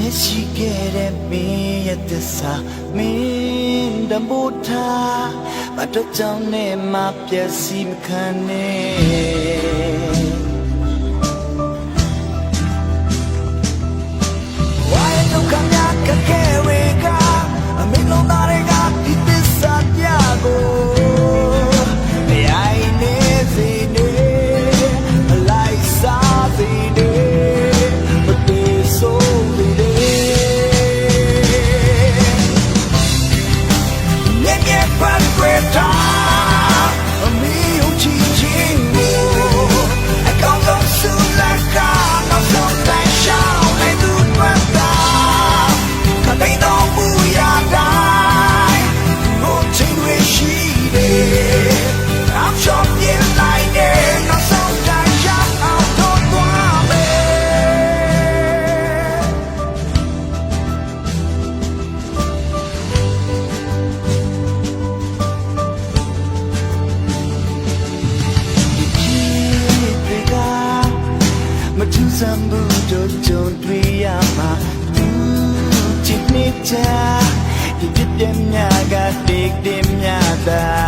မျက်ရှိခဲ့တဲ့မင်းရဲ့သစ္စာမင်းတမို့ထားဘာတော့ကြောင့်နဲ့မပြည့်စုံခံနေ စံဘူးတို့ကြုံတွေ့ရမှာသူချစ်နေချာဒီပြည့်ပြည့်များကတိတ်တိတ်များတာ